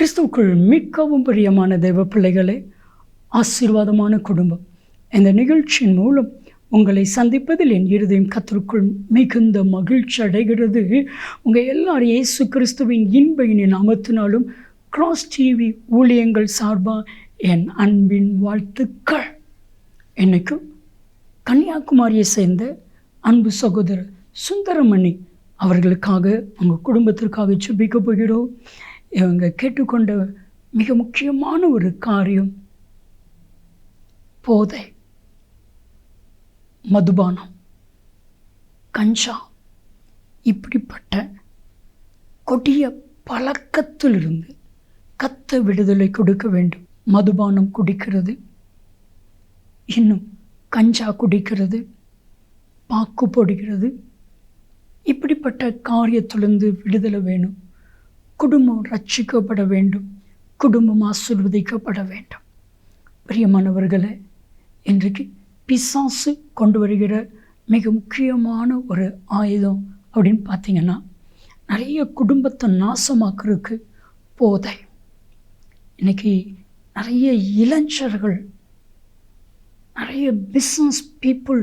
கிறிஸ்துவுக்குள் மிகவும் பிரியமான தெய்வ பிள்ளைகளே ஆசீர்வாதமான குடும்பம். இந்த நிகழ்ச்சியின் மூலம் உங்களை சந்திப்பதில் என் இருதயம் கத்திற்குள் மிகுந்த மகிழ்ச்சி அடைகிறது. உங்கள் எல்லாரும் இயேசு கிறிஸ்துவின் இன்ப அமர்த்தினாலும் கிராஸ் டிவி ஊழியங்கள் சார்பாக என் அன்பின் வாழ்த்துக்கள். என்னைக்கும் கன்னியாகுமரியை சேர்ந்த அன்பு சகோதரர் சுந்தரமணி அவர்களுக்காக உங்கள் குடும்பத்திற்காக சுபிக்க போகிறோம். இவங்க கேட்டுக்கொண்ட மிக முக்கியமான ஒரு காரியம் போதை. மதுபானம். கஞ்சா. இப்படிப்பட்ட கொடிய பழக்கத்திலிருந்து கத்த விடுதலை கொடுக்க வேண்டும். மதுபானம் குடிக்கிறது. இன்னும் கஞ்சா குடிக்கிறது. பாக்கு போடுகிறது. இப்படிப்பட்ட காரியத்திலிருந்து விடுதலை வேணும். குடும்பம் ரட்சிக்கப்பட வேண்டும். குடும்பம் ஆசிர்வதிக்கப்பட வேண்டும். பிரியமானவர்களே இன்றைக்கு பிசாசு கொண்டு வருகிற மிக முக்கியமான ஒரு ஆயுதம் அப்படின்னு பார்த்தீங்கன்னா நிறைய குடும்பத்தை நாசமாக்குறதுக்கு போதை. இன்றைக்கி நிறைய இளைஞர்கள் நிறைய பிஸ்னஸ் பீப்புள்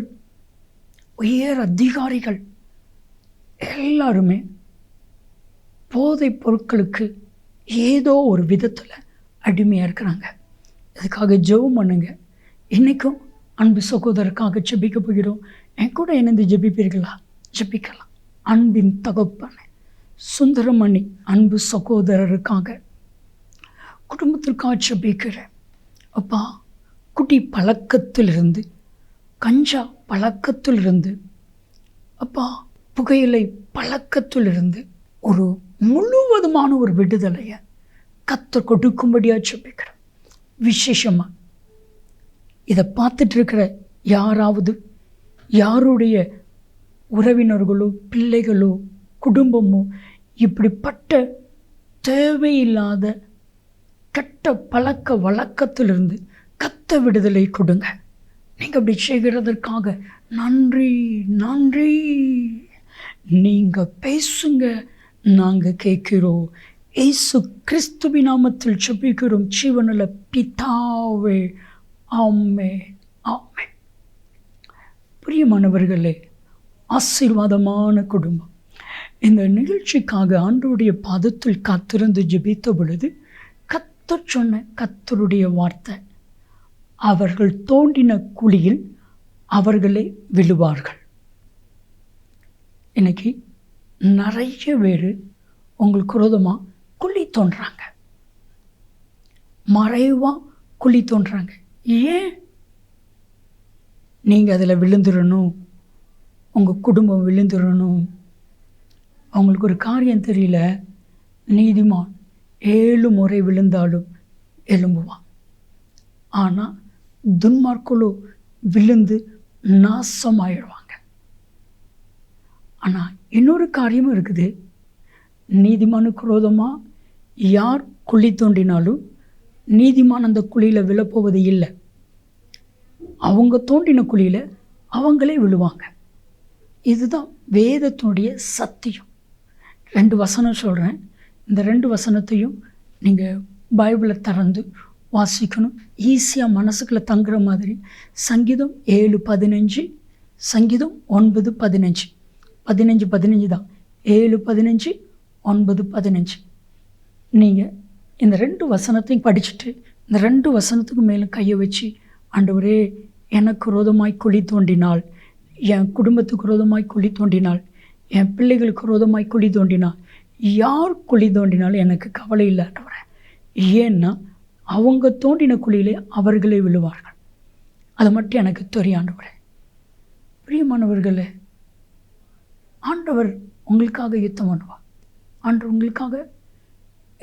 உயர் அதிகாரிகள் எல்லாருமே போதைப் பொருட்களுக்கு ஏதோ ஒரு விதத்தில் அடிமையாக இருக்கிறாங்க. இதுக்காக ஜெபம் பண்ணுங்க. இன்றைக்கும் அன்பு சகோதரருக்காக ஜெபிக்க போகிறோம். என் கூட இணைந்து ஜெபிப்பீர்களா? ஜெபிக்கலாம். அன்பின் தகப்பன சுந்தரமணி அன்பு சகோதரருக்காக குடும்பத்திற்காக ஜெபிக்கிறேன் அப்பா குடி பழக்கத்திலிருந்து கஞ்சா பழக்கத்திலிருந்து அப்பா புகையிலை பழக்கத்திலிருந்து ஒரு முழுவதுமான ஒரு விடுதலையை கத்த கொடுக்கும்படியாக ஜெபிக்கிறேன் விசேஷமாக இதை பார்த்துட்டு இருக்கிற யாராவது யாருடைய உறவினர்களோ பிள்ளைகளோ குடும்பமோ இப்படிப்பட்ட தேவையில்லாத கெட்ட பழக்க வழக்கத்திலிருந்து கத்த விடுதலை கொடுங்க. நீங்கள் அப்படி செய்கிறதற்காக நன்றி நன்றி. நீங்கள் பேசுங்க. நாங்கள் கேட்கிறோம். ஏசு கிறிஸ்துவி நாமத்தில் செபிக்கிறோம் ஜீவனில் பிதாவே ஆமே ஆமே பிரியமானவர்களே ஆசீர்வாதமான குடும்பம். இந்த நிகழ்ச்சிக்காக ஆண்டோடைய பாதத்தில் காத்திருந்து ஜெபித்த பொழுது கத்தர் சொன்ன கத்தருடைய வார்த்தை அவர்கள் தோண்டின குழியில் அவர்களே விழுவார்கள். இன்னைக்கு நிறைய பேர் உங்களுக்கு விரோதமாக குழி தோன்றாங்க மறைவாக குழி தோன்றாங்க ஏன்? நீங்கள் அதில் விழுந்துடணும். உங்கள் குடும்பம் விழுந்துடணும். அவங்களுக்கு ஒரு காரியம் தெரியல. நீதிமான் ஏழு முறை விழுந்தாலும் எழும்புவான். ஆனால் துன்மார்க்குழு விழுந்து நாசமாயிடுவாங்க. ஆனால் இன்னொரு காரியமும் இருக்குது. நீதிமானு குரோதமாக யார் குழி தோண்டினாலும் நீதிமான் அந்த குழியில் விழப்போவது இல்லை. அவங்க தோண்டின குழியில் அவங்களே விழுவாங்க. இதுதான் வேதத்தினுடைய சத்தியம். ரெண்டு வசனம் சொல்கிறேன் இந்த ரெண்டு வசனத்தையும் நீங்கள் பைபிளை திறந்து வாசிக்கணும். ஈஸியாக மனசுக்குள்ளே தங்குற மாதிரி. சங்கீதம் ஏழு பதினஞ்சு சங்கீதம் ஒன்பது பதினஞ்சு. பதினஞ்சு பதினஞ்சு தான். ஏழு பதினஞ்சு ஒன்பது பதினஞ்சு. நீங்கள் இந்த ரெண்டு வசனத்தையும் படிச்சுட்டு இந்த ரெண்டு வசனத்துக்கு மேலே கையை வச்சு ஆண்டவரே எனக்கு ரோதமாய் குழி தோண்டினாள் என் குடும்பத்துக்கு ரோதமாய் குழி தோண்டினாள் என் பிள்ளைகளுக்கு ரோதமாய் குழி தோண்டினாள் யார் குழி தோண்டினாலும் எனக்கு கவலை இல்லை ஆண்டவரே. ஏன்னா அவங்க தோண்டின குழியிலே அவர்களே விழுவார்கள். அது மட்டும் எனக்கு தெரியும் ஆண்டவரே. பிரியமானவர்களே ஆண்டவர் உங்களுக்காக யுத்தம் பண்ணுவார். ஆண்டவர் உங்களுக்காக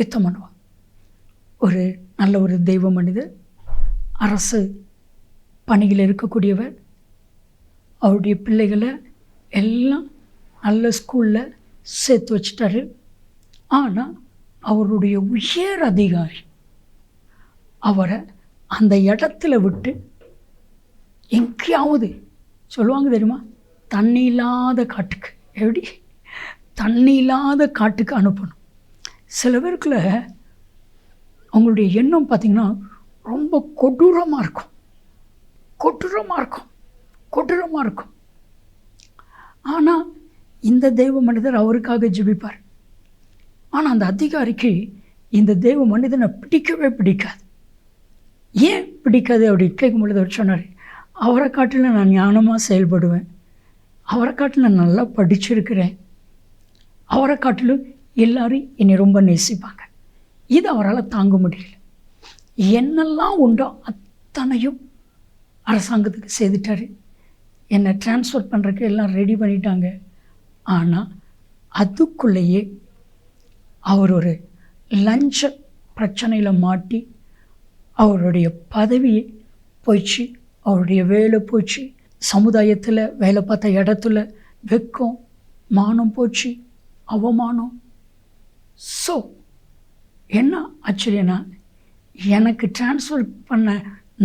யுத்தம் பண்ணுவார். ஒரு நல்ல ஒரு தெய்வ மனிதர் அரசு பணியில் இருக்கக்கூடியவர் அவருடைய பிள்ளைகளை எல்லாம் நல்ல ஸ்கூலில் சேர்த்து வச்சிட்டாரு. ஆனால் அவருடைய உயர் அதிகாரி அவரை அந்த இடத்துல விட்டு எங்கேயாவது சொல்லுவாங்க தெரியுமா? தண்ணி இல்லாத காட்டுக்கு. எப்படி? தண்ணி இல்லாத காட்டுக்கு அனுப்பணும். சில பேருக்குள்ள அவங்களுடைய எண்ணம் பார்த்திங்கன்னா ரொம்ப கொடூரமாக இருக்கும். கொடூரமாக இருக்கும். கொடூரமாக இருக்கும். ஆனால் இந்த தெய்வ மனிதர் அவருக்காக ஜெபிப்பார். ஆனால் அந்த அதிகாரிக்கு இந்த தெய்வ மனிதனை பிடிக்கவே பிடிக்காது. ஏன் பிடிக்காது அப்படின்னு கேட்கும் பொழுது அவர் சொன்னார் அவரை காட்டில் நான் ஞானமாக செயல்படுவேன். அவரை காட்டில் நான் நல்லா படிச்சிருக்கிறேன். அவரை காட்டிலும் எல்லாரும் என்னை ரொம்ப நேசிப்பாங்க. இது அவரால் தாங்க முடியல. என்னெல்லாம் உண்டோ அத்தனையும் அரசாங்கத்துக்கு செய்துட்டார். என்னை டிரான்ஸ்ஃபர் பண்ணுறதுக்கு எல்லாம் ரெடி பண்ணிட்டாங்க. ஆனால் அதுக்குள்ளேயே அவர் ஒரு லஞ்ச பிரச்சனையில் மாட்டி அவருடைய பதவி போயிடுச்சு அவருடைய வேலை போச்சு சமுதாயத்தில் வேலை பார்த்த இடத்துல வெக்கம் மானம் போச்சு அவமானம். ஸோ என்ன ஆச்சரியனா எனக்கு ட்ரான்ஸ்ஃபர் பண்ண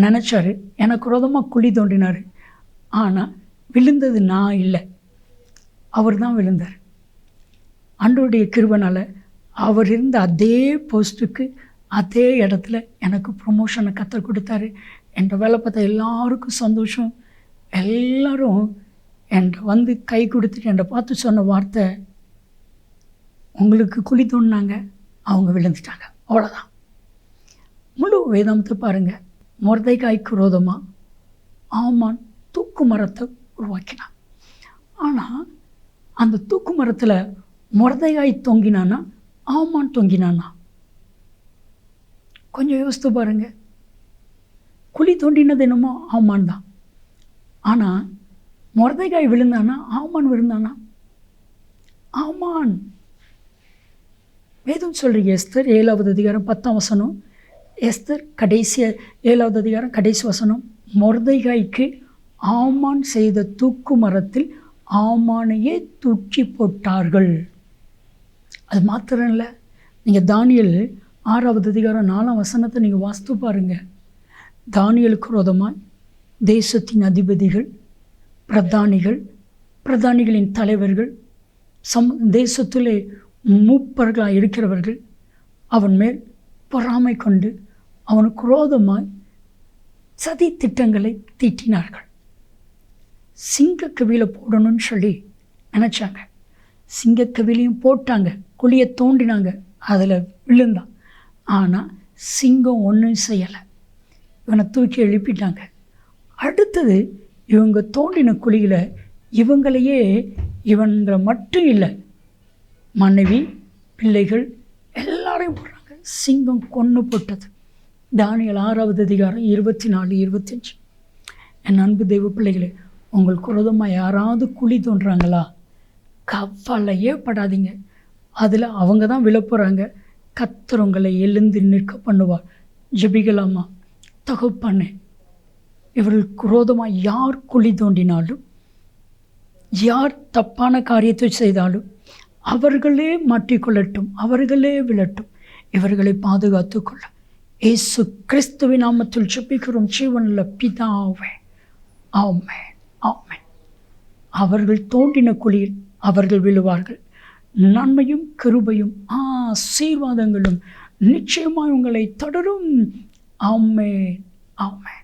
நினச்சாரு எனக்கு விரோதமாக குழி தோண்டினார். ஆனால் விழுந்தது நான் இல்லை. அவர் தான் விழுந்தார். அன்றோடைய கிருவனால் அவர் இருந்த அதே போஸ்ட்டுக்கு அதே இடத்துல எனக்கு ப்ரொமோஷனை கற்றுக் கொடுத்தாரு. என்ற வேலை பார்த்தா எல்லாருக்கும் சந்தோஷம். எல்லாரும் என்கிட்ட வந்து கை கொடுத்துட்டு என்னை பார்த்து சொன்ன வார்த்தை உங்களுக்கு குழி தோண்டினாங்க அவங்க விழுந்துட்டாங்க. அவ்வளோதான் முழு வேதாந்தத்தை பாருங்கள் முரதைக்காய் குரோதமாக ஆமான் தூக்கு மரத்தை உருவாக்கினான். ஆனால் அந்த தூக்கு மரத்தில் முரதைகாய் தொங்கினானா? ஆமான் தொங்கினானா? கொஞ்சம் யோசித்து பாருங்க. குழி தோண்டினது என்னமோ ஆமான் தான். ஆனால் முரதைக்காய் விழுந்தானா? ஆமான் விழுந்தானா? ஆமான். வேதம் சொல்கிறீங்க எஸ்தர் ஏழாவது அதிகாரம் பத்தாம் வசனம். எஸ்தர் கடைசி ஏழாவது அதிகாரம் கடைசி வசனம். மொர்தைகாய்க்கு ஆமான் செய்த தூக்கு மரத்தில் ஆமானையே தூக்கி போட்டார்கள். அது மாத்திரம் இல்லை நீங்கள் தானியல் ஆறாவது அதிகாரம் நாலாம் வசனத்தை நீங்கள் வாஸ்து பாருங்கள் தானியலுக்கு ரோதமாக தேசத்தின் அதிபதிகள் பிரதானிகள் பிரதானிகளின் தலைவர்கள் சம் தேசத்திலே மூப்பர்களாக இருக்கிறவர்கள் அவன் மேல் பொறாமை கொண்டு அவன் குரோதமாய் சதி திட்டங்களை தீட்டினார்கள். சிங்கக்கவியில் போடணும்னு சொல்லி நினச்சாங்க. சிங்கக்கவிலையும் போட்டாங்க குழியை தோண்டினாங்க அதில் விழுந்தான். ஆனால் சிங்கம் ஒன்றும் செய்யலை. இவனை தூக்கி எழுப்பிட்டாங்க. அடுத்தது இவங்க தோண்டின குழியில் இவங்களையே இவங்களை மட்டும் இல்லை மனைவி பிள்ளைகள் எல்லாரையும் போடுறாங்க. சிங்கம் கொன்று போட்டது. தானியல் ஆறாவது அதிகாரம் இருபத்தி நாலு இருபத்தஞ்சி. என் அன்பு தெய்வ பிள்ளைகளே உங்களுக்கு குரோதமாக யாராவது குழி தோன்றாங்களா? கவலையே படாதீங்க. அதில் அவங்க தான் விழப்போகிறாங்க கத்துறவங்களை எழுந்து நிற்க பண்ணுவார். ஜபிகலாமா தகுப்பானே இவர்கள் குரோதமாக யார் குழி தோண்டினாலும் யார் தப்பான காரியத்தை செய்தாலும் அவர்களே மாற்றிக்கொள்ளட்டும் அவர்களே விழட்டும். இவர்களை பாதுகாத்து கொள்ள. இயேசு கிறிஸ்துவின் நாமத்தில் செப்பிக்கிறோம் ஜீவனில் பிதாவே. ஆமே ஆமே அவர்கள் தோண்டின குழியில் அவர்கள் விழுவார்கள். நன்மையும் கிருபையும் ஆசீர்வாதங்களும் நிச்சயமாக உங்களை தொடரும். ஆமே ஆமே